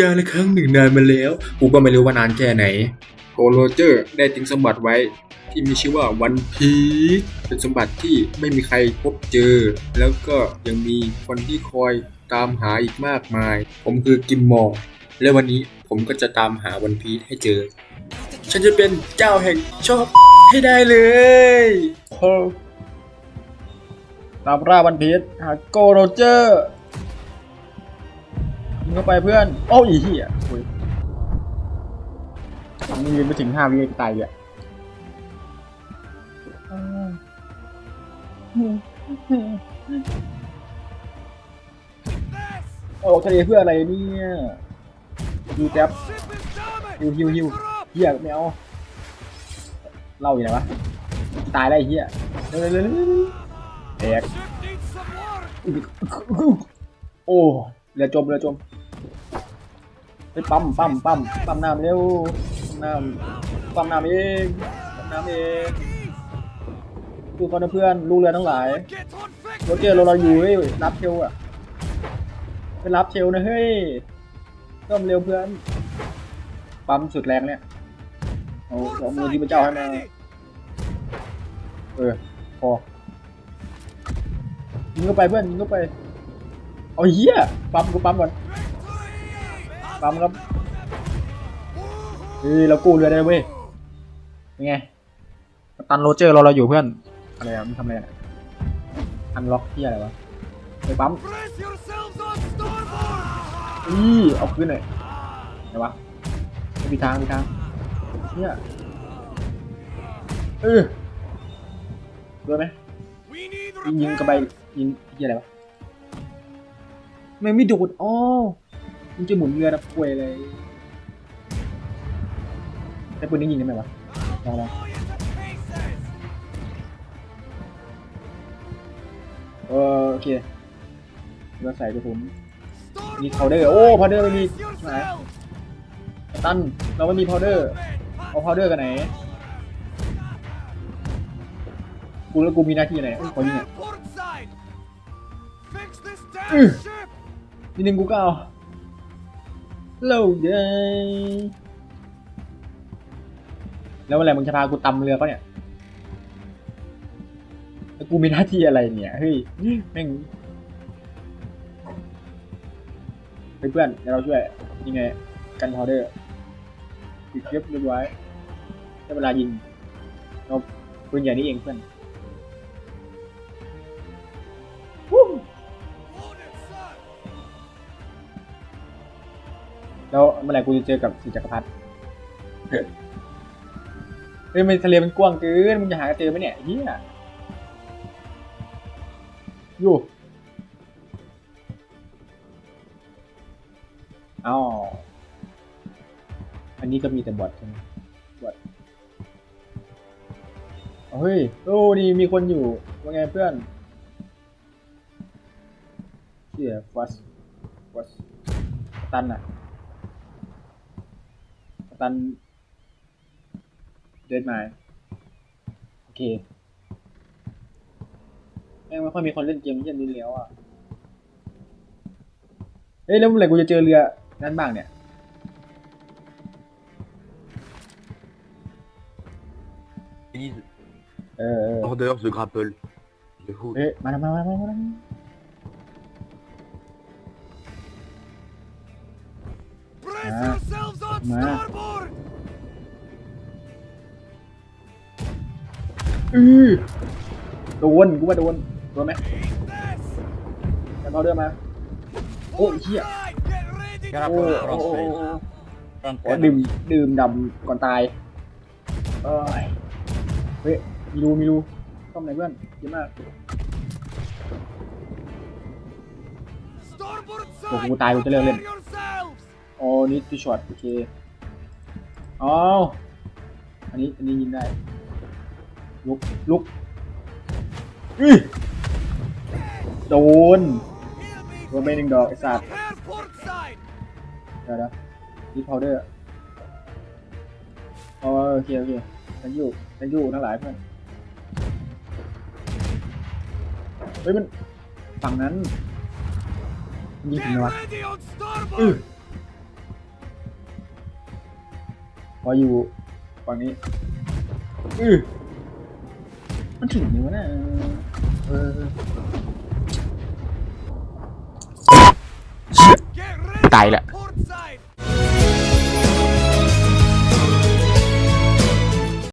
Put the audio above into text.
กาลครั้งหนึ่งนานมาแล้ว กูก็ไม่รู้ว่านานแค่ไหนโกโรเจอร์ได้ทิ้งสมบัติไว้ ที่มีชื่อว่าวันพีชเป็นสมบัติที่ไม่มีใครพบเจอ แล้วก็ยังมีคนที่คอยตามหาอีกมากมาย ผมคือกิมมอร์และวันนี้ผมก็จะตามหาวันพีชให้เจอ ฉันจะเป็นเจ้าแห่งชอบให้ได้เลยเออตามล่าวันพีชหาโกโรเจอร์ มึงเข้าไปเพื่อน โอ้ยเหี้ยโอ้ยมึงยืนไปถึงห้าวิตายอะโอ้ทะเลเพื่ออะไรเนี่ยยูแท็บฮิวฮิวฮิวเหี้ยไม่เอาเล่าอยู่ไหนวะ ตายแล้วไอ้เหี้ยเร็วเร็วเร็วเร็วแตกโอ้เรือจมเรือจม ไปปั๊มปั๊มปั๊มปั๊มน้ำเร็วน้ำปั๊มน้ำเองปั๊มน้ำเองดูเขานเพื่อนลูกเรือทั้งหลายรถเจอเราเราอยู่เฮ้ยรับเทลอะไปรับเทลนะเฮ้ยเริ่มเร็วเพื่อนปั๊มสุดแรงเนี่ยเอาเอามือที่พระเจ้าให้มาเออพอยิงเข้าไปเพื่อนยิงเข้าไปเอาเหี้ยปั๊มกูปั๊มก่อน ปั๊มครับเฮ้ยเรากู้เรือได้เว้ยเป็นไงกัปตันโรเจอร์รอเราอยู่เพื่อนอะไรอะมึงทำอะไรอะอันล็อกที่อะไรวะไปปั๊มอีเอาขึ้นหน่อยไหนวะไม่มีทางไม่มีทางเนี่ยเออด้วยไหมยิงยิงกระบายยิงยิงอะไรวะทำไม่ไม่โดดอ๋อ มันจะหมุนเรือดับป่วยเลยแต่ปืนนี้ยิงได้ไหมวะลองลองเออโอเคเราใส่กระสุนมีพาวเดอร์โอ้พาวเดอร์ไม่มีไหนกัปตันเราไม่มีพาวเดอร์เอาพาวเดอร์กันไหนกูแล้วกูมีหน้าที่อะไรเอ้ยขอยิงอะอื้อนิดนึงกูก็เอา โลเดย์แล้วเมื่อไรมึงจะพากูตำเรือเขาเนี่ยแล้วกูมีหน้าที่อะไรเนี่ย เฮ้ยแม่งเพื่อนเดี๋ยวเราช่วยยังไง กันพาวเดอร์ปิดเก็บเรียบร้อยได้เวลายิงเราปืนใหญ่นี่เองเพื่อน แล้วเมื่อไหร่กูจะเจอกับสีจักรพรรดิเฮ้ยมันทะเลมันกว้างเกินมึงจะหาเจอไหมเนี่ยเฮียอยู่อ้าวอันนี้ก็มีแต่บอทใช่ไหมบอทเอเฮ้ยโอ้นี่มีคนอยู่ว่าไงเพื่อนเชี่ยฟัสฟัสตันอะ ตันเดินมาโอเคแม่งไม่ค่อยมีคนเล่นเกมเช่นนี้แล้วอะเฮ้ยแล้วเมื่อไหร่กูจะเจอเรือนั้นบ้างเนี่ย Lise, เออเออ Order the grapple. The hood. เฮ้ยมาแล้วมาแล้วมาแล้วมาแล้ว Brace Ah. Yourselves on Ma. starboard! อือโดนกูว่าโดนโดนไหม Eat this! แต่เขาเดินมาโอ้ยเหี้ย Right, get ready! โอ้โอ้โอ้โอ้โอ้ดื่มดื่มดำก่อนตายเอ้ยเฮ้ยมีรูมีรูต้อมไหนเพื่อนเยอะมาก Starboard โอ้โห side! กูตายกูจะเลิกเล่น Prepare yourselves! อ๋อนี่ที่ช็อตโอเคอ๋ออันนี้อันนี้ยิงได้ ลุกลุกอื้อโดนโดนไปหนึ่งดอกไอ้สัตว์เดี๋ยวนะนี่พาวเดอร์อ๋อโอเคโอเค thank you thank you ทั้งหลายเพื่อนเฮ้ยมันฝั่งนั้นมันยิงถึงไหนวะอือ ออยู่ฝั่งนี้อือมันถึงนิ้วนะเออ Get ready! ตายละ